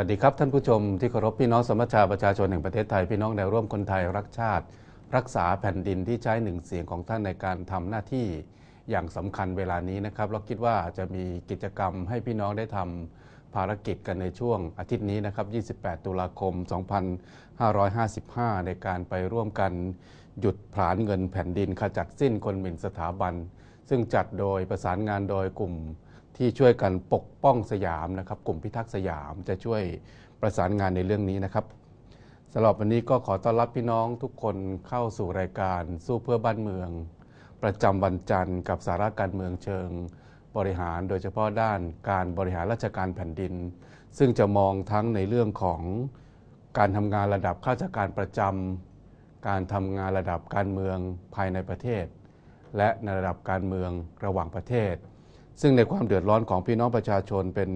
วัสดีครับท่านผู้ชมที่เคารพพี่น้องสมัชชาประชาชนแห่งประเทศไทยพี่น้องแนวร่วมคนไทยรักชาติ รักษาแผ่นดินที่ใช้หนึ่งเสียงของท่านในการทำหน้าที่อย่างสำคัญเวลานี้นะครับเราคิดว่าจะมีกิจกรรมให้พี่น้องได้ทำภารกิจกันในช่วงอาทิตย์นี้นะครับ 28 ตุลาคม 2555 ในการไปร่วมกันหยุดผลาญเงินแผ่นดินขจัดสิ้นคนหมิ่นสถาบัน ซึ่งจัดโดยประสานงานโดยกลุ่ม ที่ช่วยกันปกป้องสยามนะครับ กลุ่มพิทักษ์สยามจะช่วยประสานงานในเรื่องนี้นะครับสำหรับวันนี้ก็ขอต้อนรับพี่น้องทุกคนเข้าสู่รายการสู้เพื่อบ้านเมือง ประจำวันจันทร์กับสาระการเมืองเชิงบริหาร โดยเฉพาะด้านการบริหารราชการแผ่นดิน ซึ่งจะมองทั้งในเรื่องของการทำงานระดับข้าราชการประจำการทำงานระดับการเมืองภายในประเทศ และในระดับการเมืองระหว่างประเทศ ซึ่งในความเดือดร้อนของพี่น้องประชาชนเป็น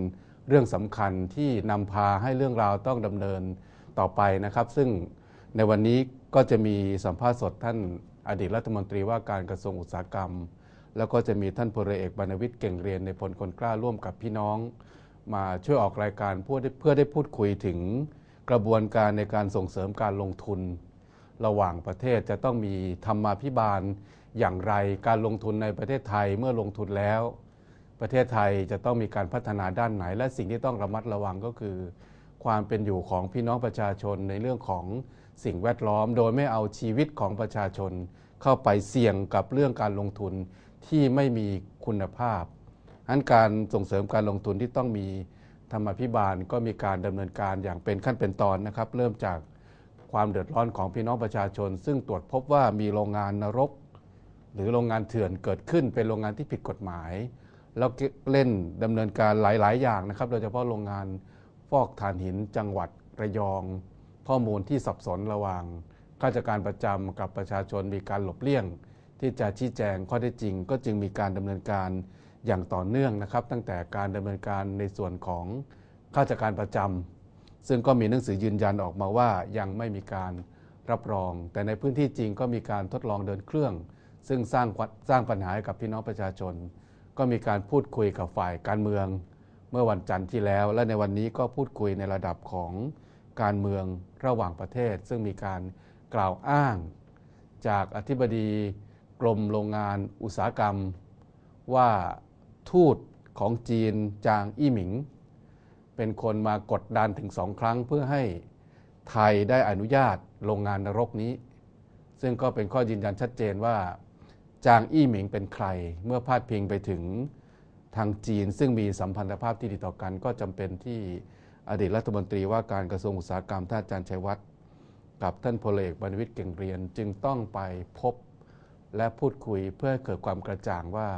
เรื่องสำคัญที่นำพาให้เรื่องราวต้องดำเนินต่อไปนะครับ ซึ่งในวันนี้ก็จะมีสัมภาษณ์สดท่านอดีตรัฐมนตรีว่าการกระทรวงอุตสาหกรรม แล้วก็จะมีท่านพลเอกบรรณวิทย์เก่งเรียนในพลคนกล้าร่วมกับพี่น้อง มาช่วยออกรายการเพื่อได้เพื่อได้พูดคุยถึงกระบวนการในการส่งเสริมการลงทุน ระหว่างประเทศจะต้องมีธรรมาภิบาลอย่างไรการลงทุนในประเทศไทยเมื่อลงทุนแล้ว ประเทศไทยจะต้องมีการพัฒนาด้านไหน และสิ่งที่ต้องระมัดระวังก็คือ ความเป็นอยู่ของพี่น้องประชาชนในเรื่องของสิ่งแวดล้อม โดยไม่เอาชีวิตของประชาชน เข้าไปเสี่ยงกับเรื่องการลงทุนที่ไม่มีคุณภาพอันการส่งเสริมการลงทุนที่ต้องมีธรรมาภิบาลก็มีการดำเนินการอย่างเป็นขั้นเป็นตอนนะครับ เริ่มจากความเดือดร้อนของพี่น้องประชาชน ซึ่งตรวจพบว่ามีโรงงานนรก หรือโรงงานเถื่อนเกิดขึ้นเป็นโรงงานที่ผิดกฎหมาย แล้วเล่นดำเนินการหลาย ๆ อย่างนะครับ โดยเฉพาะโรงงานฟอกถ่านหินจังหวัดระยอง ข้อมูลที่สับสนระหว่างข้าราชการประจำกับประชาชนมีการหลบเลี่ยง ที่จะชี้แจงข้อเท็จจริง ก็จึงมีการดำเนินการอย่างต่อเนื่องนะครับ ตั้งแต่การดำเนินการในส่วนของข้าราชการประจำซึ่งก็มีหนังสือยืนยันออกมาว่ายังไม่มีการรับรอง แต่ในพื้นที่จริงก็มีการทดลองเดินเครื่อง ซึ่งสร้างสร้างปัญหาให้กับพี่น้องประชาชน ก็มีการพูดคุยกับฝ่ายการเมือง เมื่อวันจันทร์ที่แล้ว และในวันนี้ก็พูดคุยในระดับของการเมืองระหว่างประเทศ ซึ่งมีการกล่าวอ้าง จากอธิบดีกรมโรงงานอุตสาหกรรม ว่าทูตของจีนจางอี้หมิง เป็นคนมากดดันถึงสองครั้งเพื่อให้ไทยได้อนุญาตโรงงานนรกนี้ ซึ่งก็เป็นข้อยืนยันชัดเจนว่า จางอี้หมิงเป็นใคร เมื่อพาดพิงไปถึงทางจีน ซึ่งมีสัมพันธภาพที่ดีต่อกัน ก็จำเป็นที่อดีตรัฐมนตรีว่าการกระทรวงอุตสาหกรรมท่านอาจารย์ชัยวัฒน์กับท่านพลเอกบรรวิทย์เก่งเรียนจึงต้องไปพบและพูดคุยเพื่อให้เกิดความกระจ่างว่า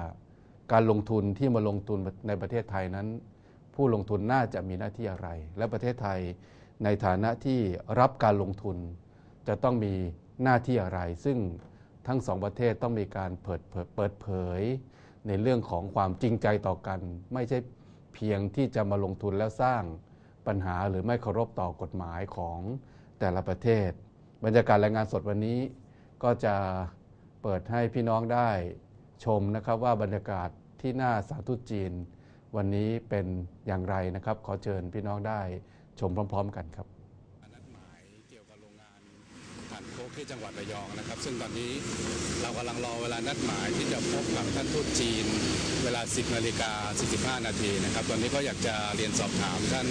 การลงทุนที่มาลงทุนในประเทศไทยนั้น ผู้ลงทุนน่าจะมีหน้าที่อะไร และประเทศไทยในฐานะที่รับการลงทุน จะต้องมีหน้าที่อะไร ซึ่ง ทั้งสองประเทศต้องมีการเปิดเผยเปิดเผย ในเรื่องของความจริงใจต่อกัน ไม่ใช่เพียงที่จะมาลงทุนแล้วสร้างปัญหาหรือไม่เคารพต่อกฎหมายของแต่ละประเทศ บรรยากาศรายงานสดวันนี้ ก็จะเปิดให้พี่น้องได้ชมนะครับว่าบรรยากาศที่หน้าสาธุจีน วันนี้เป็นอย่างไรนะครับ ขอเชิญพี่น้องได้ชมพร้อม ๆ กันครับ นัดหมายเกี่ยวกับโรงงานถ่านโค กที่จังหวัดระยองนะครับ ซึ่งตอนนี้เรากำลังรอเวลานัดหมายที่จะพบกับท่านทูตจีน เวลา 10นาฬิกา45 นาทีนะครับตอนนี้ก็อยากจะเรียนสอบถามท่าน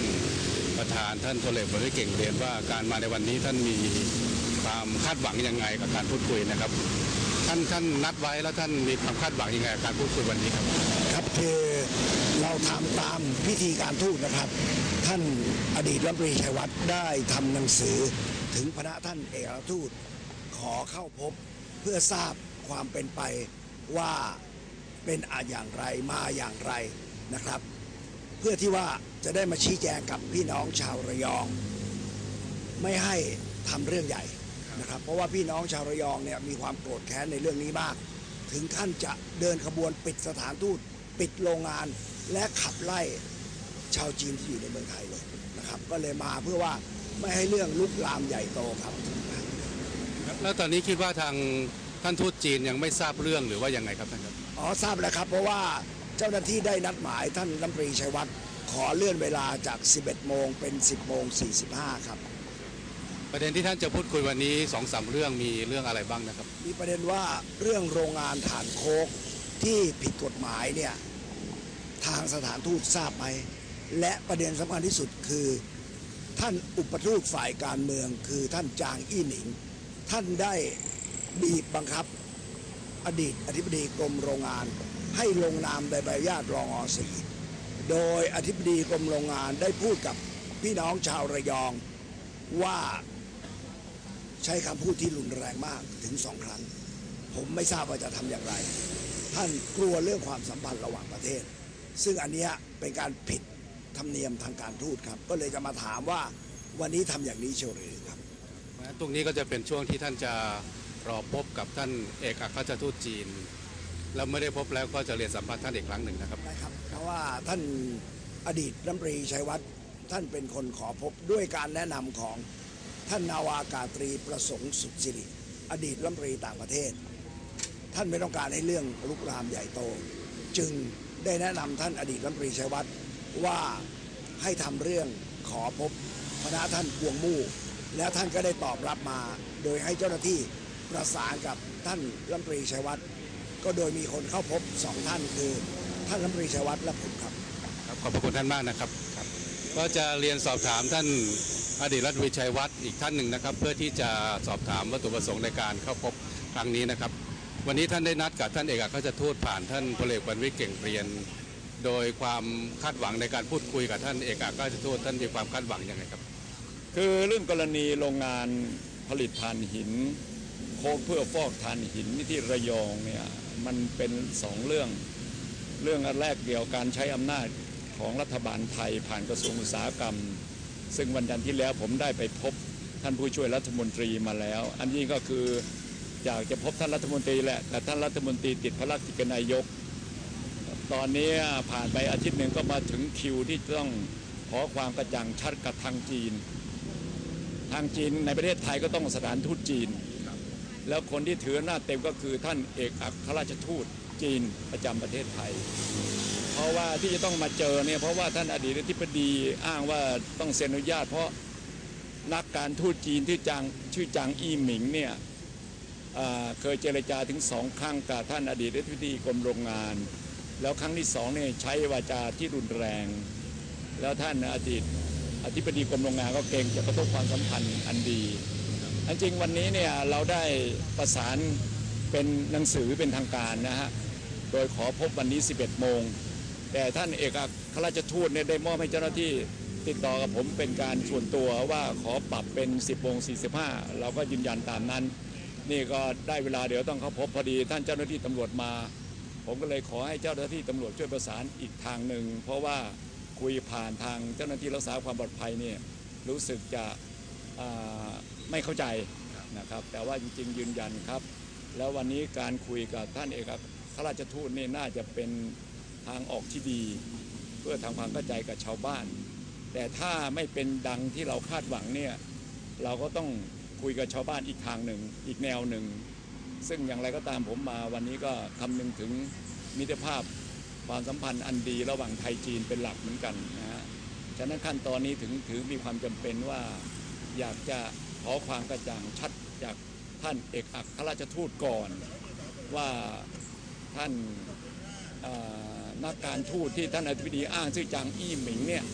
ประธานท่านพลเอกบริเก่งเรียนว่าการมาในวันนี้ท่านมีความคาดหวังยังไงกับการพูดคุยนะครับ ท่านท่านนัดไว้แล้วท่านมีความคาดหวังยังไงกับการพูดคุยวันนี้ครับครับคือเราทำตามพิธีการทูตนะครับ ท่านอดีตรัฐมนตรีชัยวัฒน์ได้ทำหนังสือ ถึงพระท่านเอกอัครทูตขอเข้าพบเพื่อทราบความเป็นไปว่าเป็นอาอย่างไรมาอย่างไรนะครับ เพื่อที่ว่าจะได้มาชี้แจงกับพี่น้องชาวระยอง ไม่ให้ทำเรื่องใหญ่นะครับ เพราะว่าพี่น้องชาวระยองเนี่ยมีความโกรธแค้นในเรื่องนี้มาก ถึงขั้นจะเดินขบวนปิดสถานทูตปิดโรงงานและขับไล่ชาวจีนที่อยู่ในเมืองไทยเลยนะครับ ก็เลยมาเพื่อว่า ไม่ให้เรื่องลุกลามใหญ่โตครับ แล้วตอนนี้คิดว่าทางท่านทูตจีนยังไม่ทราบเรื่องหรือว่ายังไงครับท่านครับอ๋อทราบแล้วครับ เพราะว่าเจ้าหน้าที่ได้นัดหมายท่านรัฐมนตรีชัยวัฒน์ขขอเลื่อนเวลาจาก 11 โมงเป็น 10 โมง 45 ครับ ประเด็นที่ท่านจะพูดคุยวันนี้สองสามเรื่องมีเรื่องอะไรบ้างนะครับ มีประเด็นว่าเรื่องโรงงานฐานโคกที่ผิดกฎหมายเนี่ยทางสถานทูตทราบไหมและประเด็นสำคัญที่สุดคือ ท่านอุปทูตฝ่ายการเมืองคือท่านจางอี้หนิง ท่านได้บีบบังคับ อดีตอธิบดีกรมโรงงาน ให้ลงนามในใบญาตรองอสีโดยอธิบดีกรมโรงงานได้พูดกับพี่น้องชาวระยองว่าใช้คำพูดที่รุนแรงมากถึงสองครั้ง ผมไม่ทราบว่าจะทำอย่างไร ท่านกลัวเรื่องความสัมพันธ์ระหว่างประเทศ ซึ่งอันนี้เป็นการผิด ธรรมเนียมทางการทูตครับ ก็เลยจะมาถามว่าวันนี้ทำอย่างนี้เชียวหรือครับตรงนี้ก็จะเป็นช่วงที่ท่านจะรอพบกับท่านเอกอัครราชทูตจีนแล้วไม่ได้พบแล้วก็จะเรียนสัมภาษณ์ท่านอีกครั้งหนึ่งนะครับได้ครับเพราะว่าท่านอดีตรัฐมนตรีชัยวัฒน์ท่านเป็นคนขอพบด้วยการแนะนำของท่านนาวากาตรีประสงค์สุดสิริอดีตรัฐมนตรีต่างประเทศ ท่านไม่ต้องการให้เรื่องลุกลามใหญ่โต จึงได้แนะนำท่านอดีตรัฐมนตรีชัยวัฒน์ ว่าให้ทำเรื่องขอพบพระท่านพวงมู่ แล้วท่านก็ได้ตอบรับมา โดยให้เจ้าหน้าที่ประสานกับท่านรัฐมนตรีชัยวัฒน์ก็โดยมีคนเข้าพบสองท่านคือท่านรัฐมนตรีชัยวัฒน์และผมครับครับขอบพระคุณท่านมากนะครับครับ ก็จะเรียนสอบถามท่านอดีตรัฐมนตรีชัยวัฒน์อีกท่านหนึ่งนะครับ เพื่อที่จะสอบถามวัตถุประสงค์ในการเข้าพบครั้งนี้นะครับ วันนี้ท่านได้นัดกับท่านเอกอัครราชทูตผ่านท่านพลเอกบรรวิเก่งเรียน โดยความคาดหวังในการพูดคุยกับท่านเอกอัครราชทูตท่านมีความคาดหวังยังไงครับ คือเรื่องกรณีโรงงานผลิตถ่านหิน โคกเพื่อฟอกถ่านหินที่ระยองเนี่ยมันเป็นสองเรื่อง เรื่องอันแรกเกี่ยวกับการใช้อำนาจของรัฐบาลไทยผ่านกระทรวงอุตสาหกรรม ซึ่งวันจันทร์ที่แล้วผมได้ไปพบท่านผู้ช่วยรัฐมนตรีมาแล้ว อันนี้ก็คืออยากจะพบท่านรัฐมนตรีแหละแต่ท่านรัฐมนตรีติดภารกิจนายก ตอนนี้ผ่านไปอาทิตย์หนึ่งก็มาถึงคิวที่ต้องขอความกระจ่างชัดกับทางจีน ทางจีนในประเทศไทยก็ต้องสถานทูตจีน แล้วคนที่ถือหน้าเต็มก็คือท่านเอกอัครราชทูตจีนประจำประเทศไทย เพราะว่าที่จะต้องมาเจอเนี่ยเพราะว่าท่านอดีตอธิบดีอ้างว่าต้องเซ็นอนุญาต เพราะนักการทูตจีนที่จางชื่อจางอี้หมิงเนี่ยเคยเจรจาถึงสองครั้งกับท่านอดีตอธิบดีกรมโรงงาน แล้วครั้งที่สองเนี่ยใช้วาจาที่รุนแรง แล้วท่านอดีตอธิบดีกรมโรงงานก็เกรงจะกระทบความสัมพันธ์อันดีอันจริงวันนี้เนี่ยเราได้ประสานเป็นหนังสือเป็นทางการนะฮะ โดยขอพบวันนี้ 11 โมง แต่ท่านเอกอัครราชทูตเนี่ยได้มอบให้เจ้าหน้าที่ติดต่อกับผมเป็นการส่วนตัวว่าขอปรับเป็น 10โมง45 เราก็ยืนยันตามนั้น นี่ก็ได้เวลาเดี๋ยวต้องเข้าพบพอดีท่านเจ้าหน้าที่ตำรวจมา ผมก็เลยขอให้เจ้าหน้าที่ตำรวจช่วยประสานอีกทางหนึ่ง เพราะว่าคุยผ่านทางเจ้าหน้าที่รักษาความปลอดภัยเนี่ยรู้สึกจะไม่เข้าใจนะครับ แต่ว่าจริงๆ ยืนยันครับ แล้ววันนี้การคุยกับท่านเอกอัครราชทูตนี่น่าจะเป็นทางออกที่ดี เพื่อทำความเข้าใจกับชาวบ้าน แต่ถ้าไม่เป็นดังที่เราคาดหวังเนี่ยเราก็ต้องคุยกับชาวบ้านอีกทางหนึ่งอีกแนวหนึ่ง ซึ่งอย่างไรก็ตามผมมาวันนี้ก็คำนึงถึงมิตรภาพความสัมพันธ์อันดีระหว่างไทยจีนเป็นหลักเหมือนกันนะฮะฉะนั้นขั้นตอนนี้ถึงถือมีความจำเป็นว่าอยากจะขอความกระจ่างชัดจากท่านเอกอัครราชทูตก่อน ว่าท่านนักการทูตที่ท่านอธิบดีอ้างชื่อจางอี้หมิงเนี่ย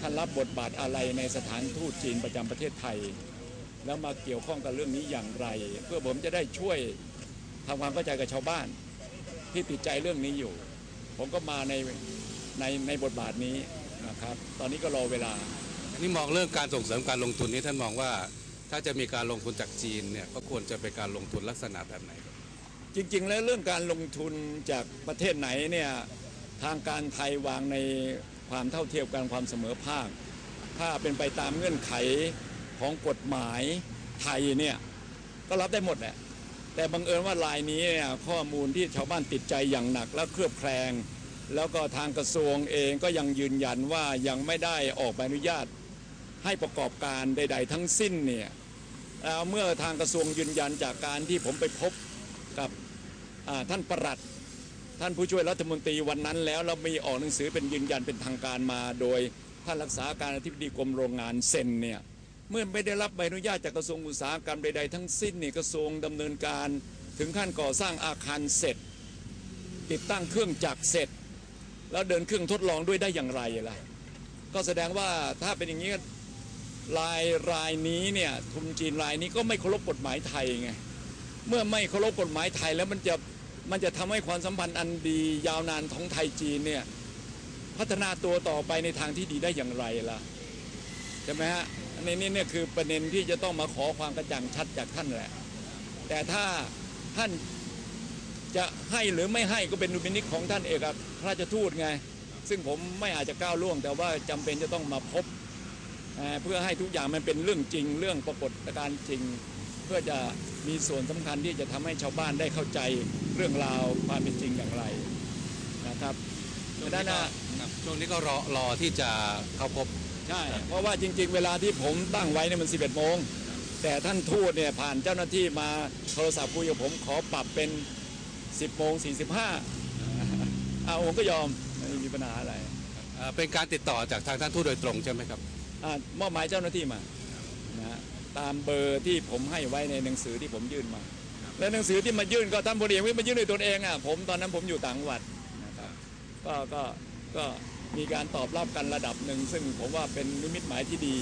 ท่านรับบทบาทอะไรในสถานทูตจีนประจำประเทศไทย แล้วมาเกี่ยวข้องกับเรื่องนี้อย่างไร เพื่อผมจะได้ช่วยทำความเข้าใจกับชาวบ้าน ที่ติดใจเรื่องนี้อยู่ ผมก็มาในในในบทบาทนี้นะครับ ตอนนี้ก็รอเวลาอันนี้มองเรื่องการส่งเสริมการลงทุนนี้ท่านมองว่าถ้าจะมีการลงทุนจากจีนเนี่ยก็ควรจะเป็นการลงทุนลักษณะแบบไหนครับจริง ๆ แล้วเรื่องการลงทุนจากประเทศไหนเนี่ยทางการไทยวางในความเท่าเทียมกันความเสมอภาค ถ้าเป็นไปตามเงื่อนไข ของกฎหมายไทยเนี่ยก็รับได้หมดแหละแต่บังเอิญว่ารายนี้เนี่ยข้อมูลที่ชาวบ้านติดใจอย่างหนักและเครือบแคลง แล้วก็ทางกระทรวงเองก็ยังยืนยันว่ายังไม่ได้ออกใบอนุญาต ให้ประกอบการใด ๆ ทั้งสิ้นเนี่ยเอ่อเมื่อทางกระทรวงยืนยันจากการที่ผมไปพบกับท่านประหลัด ท่านผู้ช่วยรัฐมนตรีวันนั้นแล้วเรามีออกหนังสือเป็นยืนยันเป็นทางการมาโดยท่านรักษาการอธิบดีกรมโรงงานเซ็นเนี่ย เมื่อไม่ได้รับใบอนุญาตจากกระทรวงอุตสาหกรรมใด ๆ ทั้งสิ้นเนี่ยกระทรวงดำเนินการถึงขั้นก่อสร้างอาคารเสร็จ ติดตั้งเครื่องจักรเสร็จ แล้วเดินเครื่องทดลองด้วยได้อย่างไรล่ะก็แสดงว่าถ้าเป็นอย่างนี้รายรายนี้เนี่ยทุนจีนรายนี้ก็ไม่เคารพกฎหมายไทยไงเมื่อไม่เคารพกฎหมายไทยแล้วมันจะมันจะทำให้ความสัมพันธ์อันดียาวนานของไทยจีนเนี่ยพัฒนาตัวต่อไปในทางที่ดีได้อย่างไรล่ะใช่ไหมฮะ อันนี้เนี่ยคือประเด็นที่จะต้องมาขอความกระจ่างชัดจากท่านแหละ แต่ถ้าท่านจะให้หรือไม่ให้ก็เป็นดุลพินิจของท่านเอกอัคราชทูตไง ซึ่งผมไม่อาจจะก้าวล่วง แต่ว่าจำเป็นจะต้องมาพบ เพื่อให้ทุกอย่างมันเป็นเรื่องจริง เรื่องปรากฏการณ์จริง เพื่อจะมีส่วนสำคัญที่จะทำให้ชาวบ้านได้เข้าใจเรื่องราวความเป็นจริงอย่างไรนะครับช่วงด้านี้นหก็น้าครับช่วงนี้ก็รอรอที่จะเข้าพบ ใช่ เพราะว่าจริง ๆ เวลาที่ผมตั้งไว้เนี่ยมัน 11 โมง แต่ท่านทูตเนี่ยผ่านเจ้าหน้าที่มาโทรศัพท์คุยกับผมขอปรับเป็น 10 โมง 45เอาผมก็ยอมไม่มีปัญหาอะไรเอ่อเป็นการติดต่อจากทางท่านทูตโดยตรงใช่ไหมครับ อ่ามอบหมายเจ้าหน้าที่มานะฮะตามเบอร์ที่ผมให้ไว้ในหนังสือที่ผมยื่นมา และหนังสือที่มายื่นก็ท่านพลเอกวิทย์มายื่นด้วยตนเองอะผมตอนนั้นผมอยู่ต่างจังหวัดนะครับก็ก็ก็ มีการตอบรับกันระดับหนึ่ง ซึ่งผมว่าเป็นนิมิตหมายที่ดี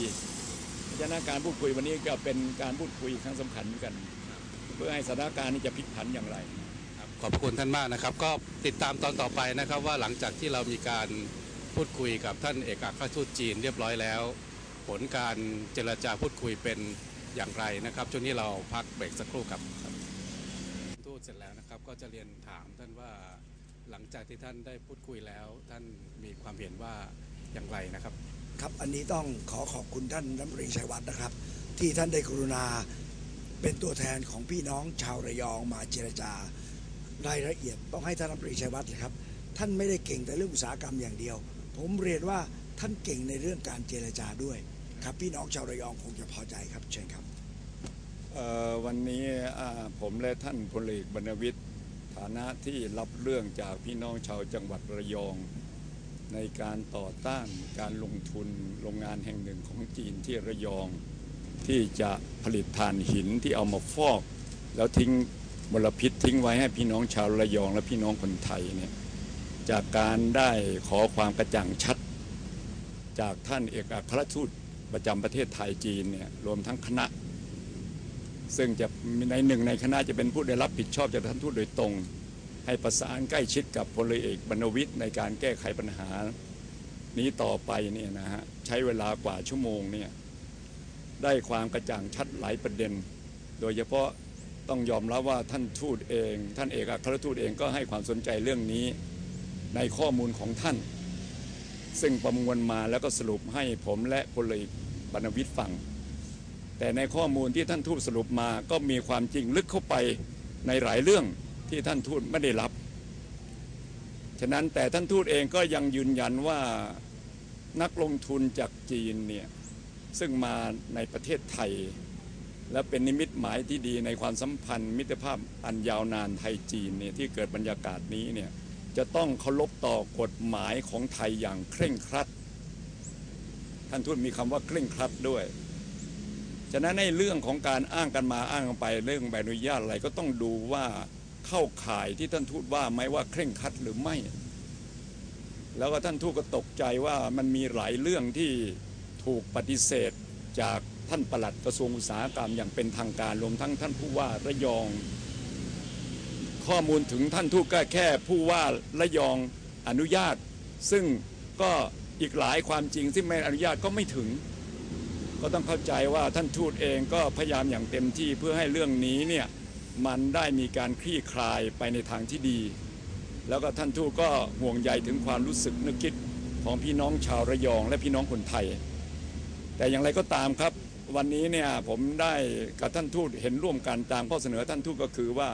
เพราะฉะนั้นการพูดคุยวันนี้ก็เป็นการพูดคุยครั้งสำคัญเหมือนกัน เพื่อให้สถานการณ์นี้จะพลิกผันอย่างไรครับขอบพระคุณท่านมากนะครับ ก็ติดตามตอนต่อไปนะครับว่าหลังจากที่เรามีการพูดคุยกับท่านเอกอัครราชทูตจีนเรียบร้อยแล้ว ผลการเจรจาพูดคุยเป็นอย่างไรนะครับช่วงนี้เราพักเบรกสักครู่ครับทูตเสร็จแล้วนะครับ ก็จะเรียนถามท่านว่า หลังจากที่ท่านได้พูดคุยแล้ว ท่านมีความเห็นว่าอย่างไรนะครับ ครับอันนี้ต้องขอขอบคุณท่านรัฐมนตรีชัยวัฒน์นะครับ ที่ท่านได้กรุณาเป็นตัวแทนของพี่น้องชาวระยองมาเจรจารายละเอียดต้องให้ท่านรัฐมนตรีชัยวัฒน์เลยครับ ท่านไม่ได้เก่งแต่เรื่องอุตสาหกรรมอย่างเดียว ผมเรียนว่าท่านเก่งในเรื่องการเจรจาด้วยครับพี่น้องชาวระยองคงจะพอใจครับเชิญครับเอ่อวันนี้อ่าผมและท่านพลเอกบรรณวิทย์ ฐานะที่รับเรื่องจากพี่น้องชาวจังหวัดระยอง ในการต่อต้านการลงทุนโรงงานแห่งหนึ่งของจีนที่ระยอง ที่จะผลิตถ่านหินที่เอามาฟอก แล้วทิ้งมลพิษทิ้งไว้ให้พี่น้องชาวระยองและพี่น้องคนไทยเนี่ยจากการได้ขอความกระจ่างชัด จากท่านเอกอัครชทูตประจำประเทศไทยจีนเนี่ยรวมทั้งคณะ ซึ่งจะในหนึ่งในคณะจะเป็นผู้ได้รับผิดชอบจากท่านทูตโดยตรง ให้ประสานใกล้ชิดกับพลเอกบรรณวิทย์ในการแก้ไขปัญหา นี้ต่อไปเนี่ยนะฮะใช้เวลากว่าชั่วโมงเนี่ยได้ความกระจ่างชัดหลายประเด็น โดยเฉพาะต้องยอมรับว่าท่านทูตเอง ท่านเอกอัครทูตเองก็ให้ความสนใจเรื่องนี้ในข้อมูลของท่าน ซึ่งประมวลมาแล้วก็สรุปให้ผมและพลเอกบรรณวิทย์ฟัง แต่ในข้อมูลที่ท่านทูตสรุปมาก็มีความจริงลึกเข้าไปในหลายเรื่องที่ท่านทูตไม่ได้รับ ฉะนั้นแต่ท่านทูตเองก็ยังยืนยันว่านักลงทุนจากจีนเนี่ยซึ่งมาในประเทศไทย และเป็นนิมิตหมายที่ดีในความสัมพันธ์ มิตรภาพอันยาวนานไทยจีนเนี่ยที่เกิดบรรยากาศนี้เนี่ยจะต้องเคารพต่อกฎหมายของไทยอย่างเคร่งครัด ท่านทูตมีคำว่าเคร่งครัดด้วย ฉะนั้นในเรื่องของการอ้างกันมาอ้างกันไปเรื่องใบอนุญาตอะไรก็ต้องดูว่าเข้าข่ายที่ท่านทูตว่าไหมว่าเคร่งครัดหรือไม่ แล้วก็ท่านทูตก็ตกใจว่ามันมีหลายเรื่องที่ถูกปฏิเสธจากท่านปลัดกระทรวงอุตสาหกรรมอย่างเป็นทางการรวมทั้งท่านผู้ว่าระยอง ข้อมูลถึงท่านทูตก็แค่ผู้ว่าระยองอนุญาต ซึ่งก็อีกหลายความจริงที่ไม่อนุญาตก็ไม่ถึง ก็ต้องเข้าใจว่าท่านทูตเองก็พยายามอย่างเต็มที่เพื่อให้เรื่องนี้เนี่ยมันได้มีการคลี่คลายไปในทางที่ดี แล้วก็ท่านทูตก็ห่วงใยถึงความรู้สึกนึกคิดของพี่น้องชาวระยอง และพี่น้องคนไทย แต่อย่างไรก็ตามครับ วันนี้เนี่ยผมได้กับท่านทูตเห็นร่วมกันตามข้อเสนอท่านทูตก็คือว่า